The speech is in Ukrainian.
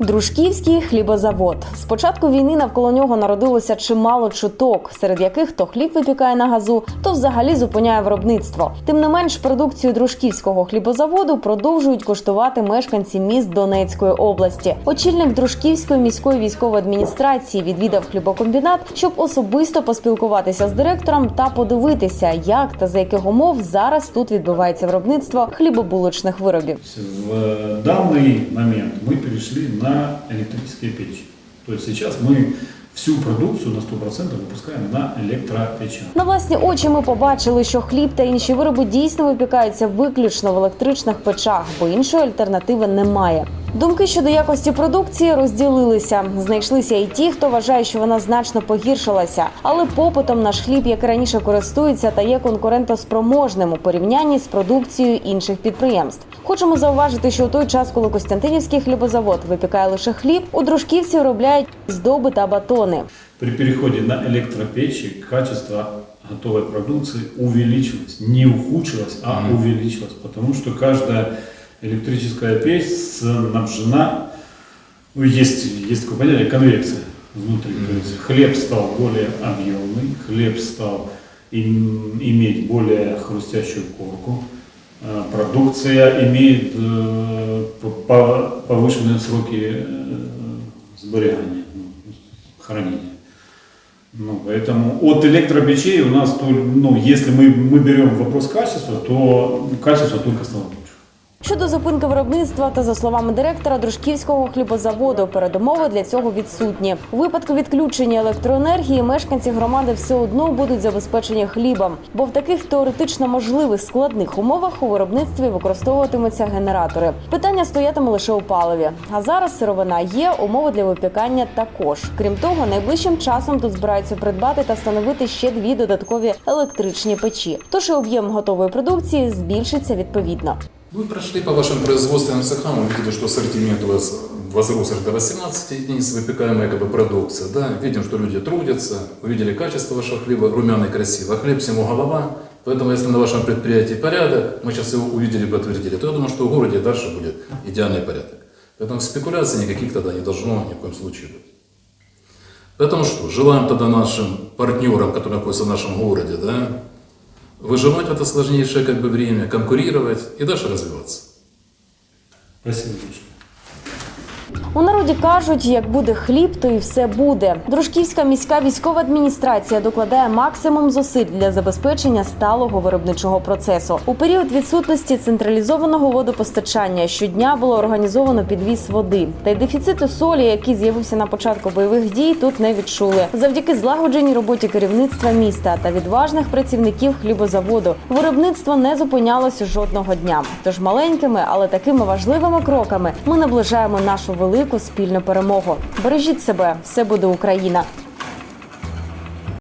Дружківський хлібозавод. З початку війни навколо нього народилося чимало чуток, серед яких то хліб випікає на газу, то взагалі зупиняє виробництво. Тим не менш, продукцію дружківського хлібозаводу продовжують коштувати мешканці міст Донецької області. Очільник Дружківської міської військової адміністрації відвідав хлібокомбінат, щоб особисто поспілкуватися з директором та подивитися, як та за яких умов зараз тут відбувається виробництво хлібобулочних виробів. В данный момент мы перешли на электрические печи. То есть сейчас мы всю продукцию на 100% выпускаем на электропечах. На власні очі ми побачили, що хліб та інші вироби дійсно випікаються виключно в електричних печах, бо іншої альтернативи немає. Думки щодо якості продукції розділилися. Знайшлися і ті, хто вважає, що вона значно погіршилася. Але попитом наш хліб, як раніше користується, та є конкурентоспроможним у порівнянні з продукцією інших підприємств. Хочемо зауважити, що у той час, коли Костянтинівський хлібозавод випікає лише хліб, у дружківці виробляють здоби та батони. При переходе на электропечи качество готовой продукции увеличилось. Не ухудшилось, а увеличилось. Потому что каждая электрическая печь снабжена, ну, есть, есть такое понятие, конвекция внутри. То есть хлеб стал более объемный, хлеб стал им- иметь более хрустящую корку. Э, Продукция имеет э, по- по- повышенные сроки э, сберегания, ну, хранения. Ну, поэтому от электропечей у нас, ну, если мы, мы берем вопрос качества, то качество только стало лучше. Щодо зупинки виробництва, то за словами директора Дружківського хлібозаводу, передумови для цього відсутні. У випадку відключення електроенергії мешканці громади все одно будуть забезпечені хлібом, бо в таких теоретично можливих складних умовах у виробництві використовуватимуться генератори. Питання стоятиме лише у паливі. А зараз сировина є, умови для випікання також. Крім того, найближчим часом тут збираються придбати та встановити ще дві додаткові електричні печі. Тож і об'єм готової продукції збільшиться відповідно. Вы прошли по вашим производственным цехам, увидели, что ассортимент у вас возрос до 18 единиц выпекаемой как бы, продукции. Да? Видим, что люди трудятся, увидели качество вашего хлеба, румяный, красивый. А хлеб всему голова. Поэтому, если на вашем предприятии порядок, мы сейчас его увидели, подтвердили, то я думаю, что в городе дальше будет идеальный порядок. Поэтому спекуляций никаких тогда не должно ни в коем случае быть. Поэтому что, желаем тогда нашим партнерам, которые находятся в нашем городе, да, выживать в это сложнейшее как бы, время, конкурировать и дальше развиваться. Спасибо большое. У народі кажуть, як буде хліб, то і все буде. Дружківська міська військова адміністрація докладає максимум зусиль для забезпечення сталого виробничого процесу. У період відсутності централізованого водопостачання щодня було організовано підвіз води. Та й дефіциту солі, який з'явився на початку бойових дій, тут не відчули. Завдяки злагодженій роботі керівництва міста та відважних працівників хлібозаводу виробництво не зупинялося жодного дня. Тож маленькими, але такими важливими кроками ми наближаємо нашу велику спільну перемогу. Бережіть себе, все буде Україна.